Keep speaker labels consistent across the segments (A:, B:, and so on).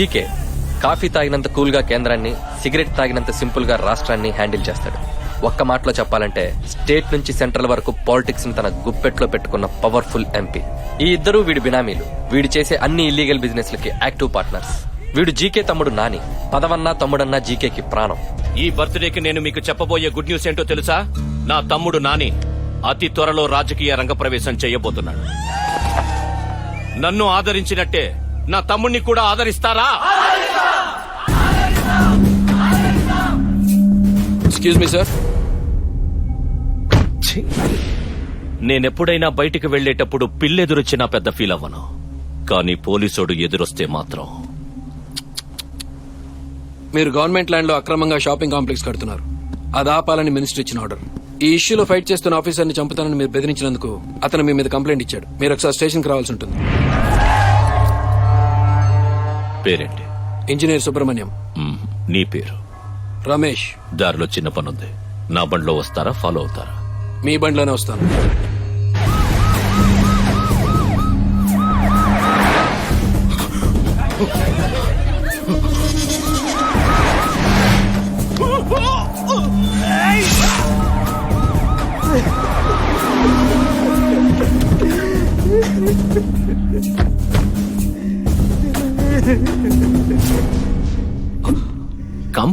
A: GK coffee తాగినంత కూల్గా కేంద్రాన్ని cigarette తాగినంత సింపుల్గా రాష్ట్రాన్ని హ్యాండిల్ చేస్తాడు. ఒక్క మాటలో చెప్పాలంటే స్టేట్ నుంచి సెంట్రల్ వరకు పాలిటిక్స్ని తన గుప్పెట్లో పెట్టుకున్న పవర్ఫుల్ ఎంపీ. ఈ ఇద్దరు వీడి బినామీలు. వీడు చేసే అన్ని ఇల్లీగల్ బిజినెస్ లకి యాక్టివ్ పార్ట్నర్స్. వీడు జీకే తమ్ముడు నాని. పదవన్నా తమ్ముడన్నా జీకేకి ప్రాణం.
B: ఈ బర్త్డేకి నేను మీకు చెప్పబోయే గుడ్ న్యూస్ ఏంటో తెలుసా? నా తమ్ముడు నాని అతి త్వరలో రాజకీయ రంగ ప్రవేశం చేయబోతున్నాడు. నన్ను ఆదరించినట్టే నా తమ్ముణ్ణి కూడా ఆదరిస్తారా?
C: ఎక్స్క్యూజ్ మీ సార్
B: నేనెప్పుడైనా బయటికి వెళ్ళేటప్పుడు పిల్లెదురొచ్చినా పెద్ద ఫీల్ అవ్వను. కానీ పోలీసోడు ఎదురొస్తే మాత్రం.
C: మీరు గవర్నమెంట్ ల్యాండ్లో అక్రమంగా షాపింగ్ కాంప్లెక్స్ కడుతున్నారు. అది ఆపాలని మినిస్టర్ ఇచ్చిన ఆర్డర్. ఈ ఇష్యూలో ఫైట్ చేస్తున్న ఆఫీసర్ని చంపుతానని మీరు బెదిరించినందుకు అతను మీ మీద కంప్లైంట్ ఇచ్చాడు. మీరు ఒకసారి స్టేషన్కి రావాల్సి ఉంటుంది.
B: పేరేంటి?
C: ఇంజనీర్ సుబ్రహ్మణ్యం.
B: నీ పేరు?
C: రమేష్.
B: దారిలో చిన్న పనుంది. నా బండిలో వస్తారా ఫాలో అవుతారా?
C: మీ బండిలోనే వస్తాను.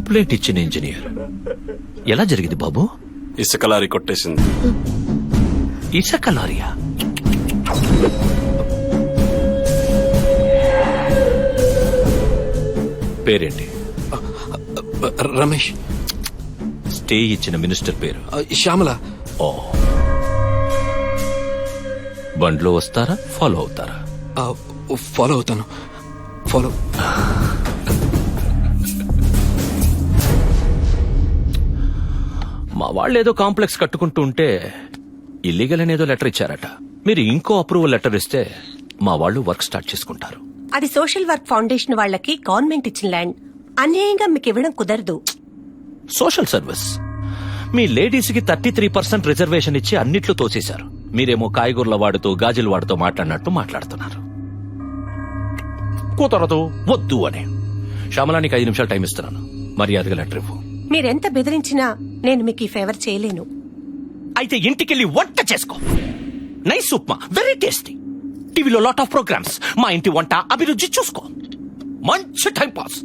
B: కంప్లైంట్ ఇచ్చిన ఇంజనీర్. ఎలా జరిగింది బాబు?
D: ఇసుక లారీ కొట్టేసింది.
B: ఇసక లారియా? పేరేంటి?
C: రమేష్.
B: స్టే ఇచ్చిన మినిస్టర్ పేరు.
C: ఆ, శ్యామల.
B: ఓ. బండ్లో వస్తారా? ఫాలో అవుతారా?
C: ఆ, ఫాలో అవుతాను. ఫాలో.
B: మా వాళ్ళు ఏదో కాంప్లెక్స్ కట్టుకుంటూ ఉంటే ఇల్లీగల్ అనేదో లెటర్ ఇచ్చారట. మీరు ఇంకో అప్రూవల్ లెటర్ ఇస్తే మా వాళ్ళు వర్క్ స్టార్ట్ చేసుకుంటారు.
E: అది సోషల్ వర్క్ ఫౌండేషన్ వాళ్ళకి గవర్నమెంట్ ఇచ్చిన ల్యాండ్. అన్యాయంగా మీకు ఇవ్వడం కుదరదు.
B: Social service. మీ లేడీస్కి థర్టీ త్రీ పర్సెంట్ రిజర్వేషన్ ఇచ్చి అన్నిట్లో తోసేశారు. మీరేమో కాయగూరల వాడుతూ గాజుల వాడుతూ మాట్లాడినట్టు మాట్లాడుతున్నారు. కుదరదు వద్దు అని. శ్యామలానికి ఐదు నిమిషాలు టైం ఇస్తున్నాను. మర్యాదగా లెటర్ ఇవ్వు.
E: మీరెంత బెదిరించినా నేను మీకు ఈ ఫేవర్ చేయలేను.
B: అయితే ఇంటికెళ్ళి వంట చేసుకో. నైస్ ఉప్మా వెరీ టేస్టీ టీవీలో లాట్ ఆఫ్ ప్రోగ్రామ్స్ మా ఇంటి వంట అభిరుచి చూసుకో. మంచి టైం పాస్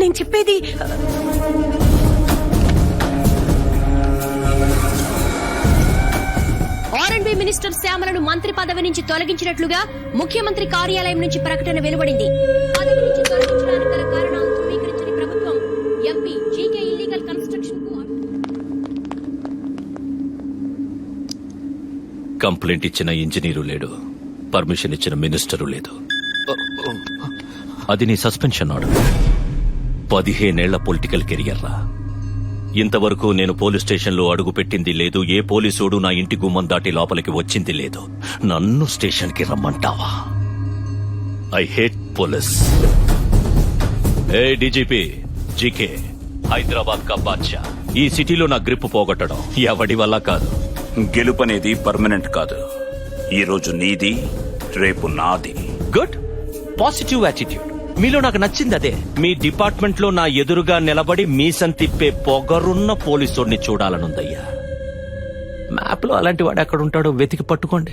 E: నేను చెప్పేది
F: మినిస్టర్ శ్యామలను మంత్రి పదవి నుంచి తొలగించినట్లుగా ముఖ్యమంత్రి కార్యాలయం నుంచి ప్రకటన వెలువడింది. పదవి నుంచి తొలగించడానికి గల కారణాలు ధృవీకరించని ప్రభుత్వం MP GK illegal construction
B: complaint ఇచ్చిన ఇంజనీరు లేడు. పర్మిషన్ ఇచ్చిన మినిస్టరు లేదు. అది నీ సస్పెన్షన్ ఆర్డర్. పదిహేనేళ్ళ పొలిటికల్ కెరియర్ రా ఇంతవరకు నేను పోలీస్ స్టేషన్లో అడుగు పెట్టింది లేదు. ఏ పోలీసోడు నా ఇంటి గుమ్మం దాటి లోపలికి వచ్చింది లేదు. నన్ను స్టేషన్కి రమ్మంటావా? I hate police. A DGP GK Hyderabad కా బాద్షా. ఈ సిటీలో నా గ్రిప్ పోగొట్టడం ఎవడి వల్ల కాదు.
D: గెలుపనేది పర్మనెంట్ కాదు. ఈ రోజు నీది రేపు నాది.
B: గుడ్. Positive attitude. మీలో నాకు నచ్చింది అదే. మీ డిపార్ట్మెంట్లో నా ఎదురుగా నిలబడి మీసం తిప్పే పొగరున్న పోలీసుడిని చూడాలనుందయ్యా. మ్యాప్లో అలాంటి వాడు ఎక్కడ ఉంటాడో వెతికి పట్టుకోండి.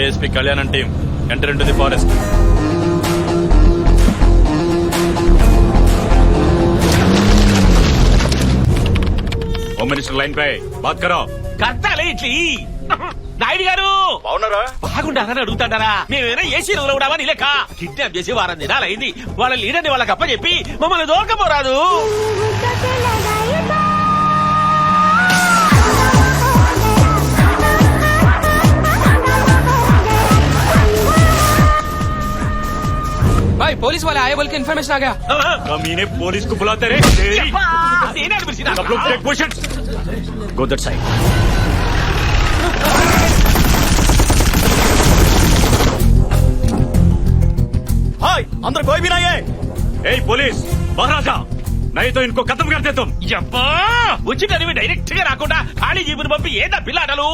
D: ASP Kalyanam team enter into the forest home minister line పై బాత్ కరో.
B: కర్తాలే ఇట్లీ నాయుడు గారు
D: బాగున్నారా
B: బాగుండాలని అడుగుతాడారా మేమేనా ఏసీ రోజులవడా నీ లెక్క కిడ్నాప్ చేసి వారం దినాలైంది వాళ్ళ లీడర్ని వాళ్ళకి అప్పచెప్పి మమ్మల్ని దోరకపోరాదు
C: भाई पुलिस वाले आए बोल के इन्फॉर्मेशन आ गया
D: कमीने पुलिस को बुलाते रे
B: నేనే అనిపించిన
D: सब लोग टेक पोजीशन
B: గో अंदर कोई भी नहीं है ए पुलिस महाराजा नहीं तो इनको खत्म कर देता हूं
G: అబ్బా వచ్చినవి డైరెక్ట్ గా రాకుండా ఖాళీ జీబుని పంపి ఏదా పిల్లాటలు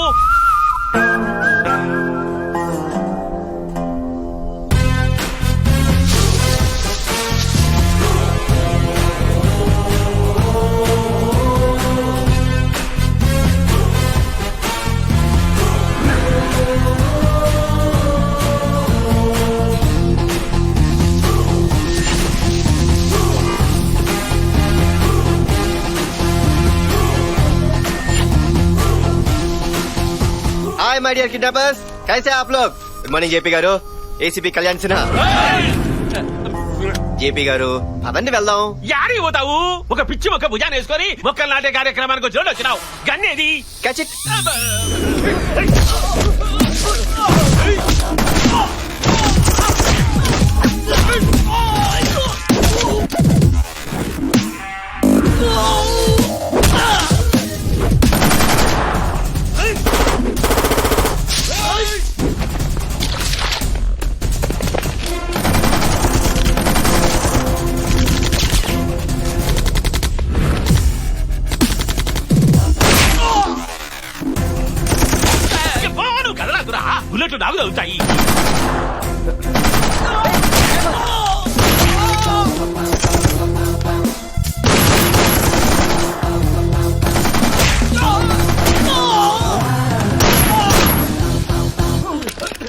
H: హాయ్ మై డియర్ కిడ్నాపర్స్ కైసే ఆప్ లోగ్ గుడ్ మార్నింగ్ జేపీ గారు ఏసీపీ కళ్యాణ్ సిన్హా జేపీ గారు పదండి వెళ్దాం
G: యారి పోతావు ఒక పిచ్చి ఒక భుజాన్ని వేసుకొని మొక్కలు నాటే కార్యక్రమానికి వచ్చినట్టు వచ్చినావు గన్నేది కచిట్ Hey! తగ్గుతాయి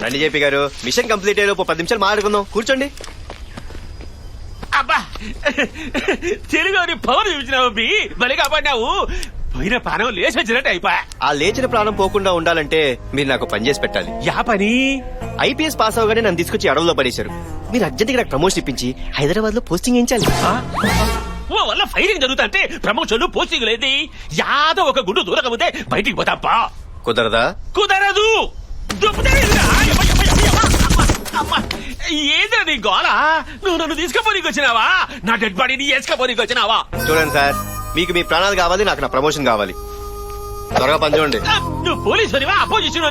H: రండి జేపీ గారు. మిషన్ కంప్లీట్ అయ్యే పది నిమిషాలు మాట్లాడుకుందాం. కూర్చోండి.
G: అబ్బా తెలుగు పవర్ చూపించినావు బి. బలి కాపాడినావు. పోయిన పానం లేచి వచ్చినట్టు అయిపోయా.
H: ఆ లేచిన ప్రాణం పోకుండా ఉండాలంటే మీరు నాకు పని చేసి పెట్టాలి.
G: యా పని?
H: ఐపీఎస్ పాస్ అవగానే నన్ను తీసుకొచ్చి అడవుల్లో పడేశారు. మీరు అర్జెంట్ నాకు ప్రమోషన్ ఇప్పించి హైదరాబాద్లో పోస్టింగ్ వేయించాలి.
G: ఓ వల్ల ఫైరింగ్ జరుగుతుంటే ప్రమోషన్లు పోస్టింగ్ లేదు యాదో ఒక గుండు దూరకపోతే బయటికి పోతాపా
H: కుదరదా?
G: కుదరదు. ఏంద్రా నీ గోల? నువ్వు నన్ను తీసుకుపోనీకి వచ్చినావా? నా డెడ్ బాడీని వేసుకపోనీకి వచ్చినావా?
H: చూడండి సార్ మీకు మీ ప్రాణాలు కావాలి నాకు నా ప్రమోషన్ కావాలి. త్వరగా పని చూడండి.
G: నువ్వు పోలీసు అపోజిషన్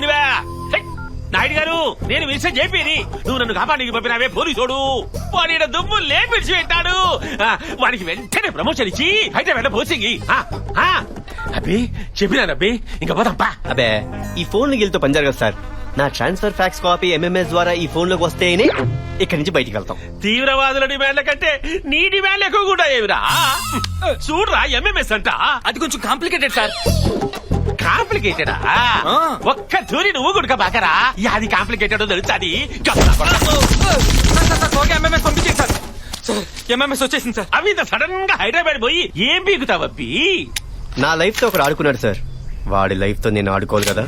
G: నాయుడు గారు నేను విషయం చెప్పేది నువ్వు నన్ను కాపాడికి పంపినావే పోలీసోడు. వాడి దుమ్ము లేపిడిచి పెట్టాడు. ఆ, వానికి వెంటనే ప్రమోషన్ ఇచ్చి అయితే వెంట పోసింగి అబ్బి చెప్పినాను అబ్బి ఇంకా పోతాంపా
H: అబే ఈ ఫోన్ గిల్తో పని జరగదు సార్. నా ట్రాన్స్ఫర్ ఫ్యాక్స్ కాపీ ఎంఎంఎస్ ద్వారా ఈ ఫోన్లోకి వస్తేనే ఇక్కడి నుంచి బయటికి వెళ్తాం.
G: తీవ్రవాదుల డిమాండ్ల కంటే నీ డిమాండ్లు ఎక్కువ కూడా ఏమిరా? చూడరా ఎంఎంఎస్ అంట.
A: అది కొంచెం కాంప్లికేటెడ్ సార్
G: కాంప్లికేటెడా ఒక్క తూరి నువ్వు గుడక బాకరా? అది కాంప్లికేటెడ్ తెలుసాది
A: పంపించేది సార్ సార్ ఎంఎంఎస్ వచ్చేసింది సార్
G: అవి ఇంత సడన్గా హైదరాబాద్ పోయి ఏం బీగుతావబ్బి
H: నా లైఫ్తో ఒకడు ఆడుకున్నాడు సార్ వాడి లైఫ్తో నేను ఆడుకోవాలి కదా.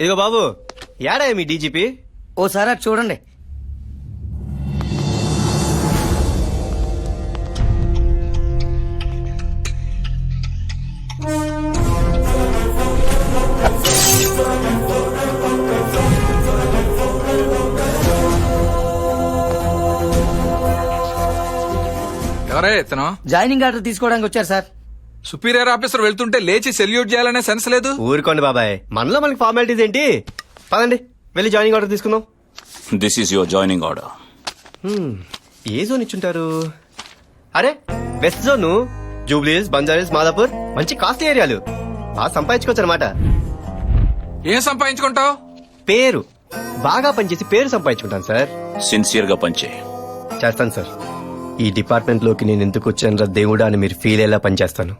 H: ఇదిగో బాబు యాడా మీ డీజీపీ?
I: ఓసారి అది చూడండి.
C: ఎవరే ఇతను?
I: జాయినింగ్ ఆర్డర్ తీసుకోవడానికి వచ్చారు సార్.
C: సుపీరియర్ ఆఫీసర్ వెళ్తుంటే లేచి సెల్యూట్ చేయాలనే సెన్స్ లేదు.
H: ఊరుకోండి బాబాయ్. మనలో మనకి ఫార్మాలిటీస్ ఏంటి? పదండి వెళ్ళి జాయినింగ్ ఆర్డర్ తీసుకుందాం.
D: This is your joining order
H: A zone ఇచ్చుంటారు? అరే వెస్ట్ జోన్ జూబ్లీస్ బంజారీస్ మాదాపూర్ మంచి కాస్ట్లీ ఏరియాలు బాగా సంపాదించుకోవచ్చు అనమాట
C: ఏం సంపాదించుకుంటావు?
H: పేరు. బాగా పనిచేసి పేరు సంపాదించుకుంటాను సార్
D: సిన్సియర్గా పనిచే
H: చేస్తాను సార్ ఈ డిపార్ట్మెంట్లోకి నేను ఎందుకు వచ్చాను దేవుడా అని మీరు ఫీల్ అయ్యేలా పనిచేస్తాను?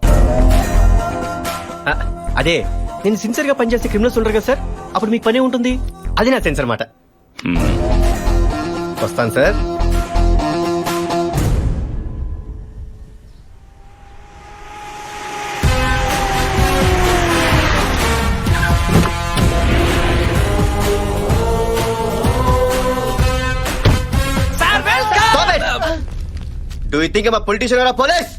H: అదే నేను సిన్సియర్గా పనిచేస్తే క్రిమినల్స్ ఉంటారు కదా సార్ అప్పుడు మీకు పని ఉంటుంది? అది నా సెన్స్ అనమాట వస్తాను సార్. డూ యూ థింక్ మా పొలిటీషియన్ ఆర్ పోలీస్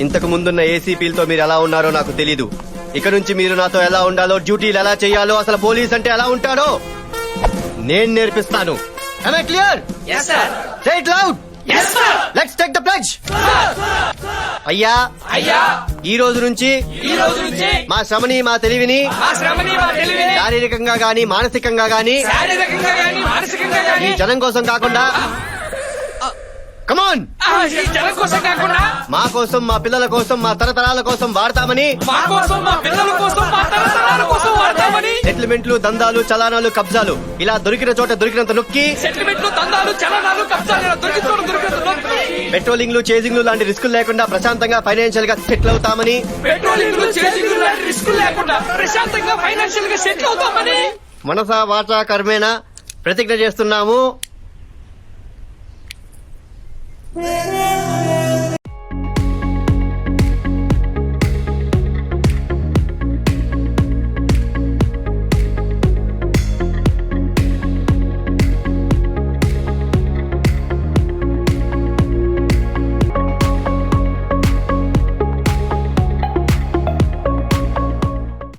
H: ఇంతకు ముందున్న ఏసీపీలతో మీరు ఎలా ఉన్నారో నాకు తెలీదు. ఇక నుంచి మీరు నాతో ఎలా ఉండాలో డ్యూటీలు ఎలా చేయాలో అసలు పోలీస్ అంటే ఎలా ఉంటారో నేను నేర్పిస్తాను. Clear take the pledge. అయ్యా అయ్యా. ఈ రోజు నుంచి ఈ రోజు నుంచి మా శ్రమని మా తెలివిని మా శ్రమని మా తెలివిని శారీరకంగా గాని మానసికంగా గాని శారీరకంగా గాని మానసికంగా గాని జనం కోసం కాకుండా కమాన్
I: జనం కోసం కాకుండా
H: మా కోసం మా పిల్లల కోసం మా తరతరాల కోసం వాడతామని
I: మా కోసం మా పిల్లల కోసం మా తరతరాల కోసం వాడతామని
H: సెటిల్మెంట్లు దందాలు చలానాలు కబ్జాలు. ఇలా దొరికిన చోట దొరికినంత నొక్కి
I: సెటిల్మెంట్లు దందాలు చలనాలు కబ్జాలు దొరికించుకోవడం దొరికినంత
H: పెట్రోలింగ్లు చేజింగ్లు లాంటి రిస్కులు లేకుండా ప్రశాంతంగా ఫైనాన్షియల్గా సెటిల్ అవుతామని
I: పెట్రోలింగ్ చేసింగ్ లాంటి రిస్క్ లేకుండా ప్రశాంతంగా ఫైనాన్షియల్గా సెటిల్ అవుతామని
H: మనసా వాచా కర్మేణ ప్రతిజ్ఞ చేస్తున్నాము. Yeah.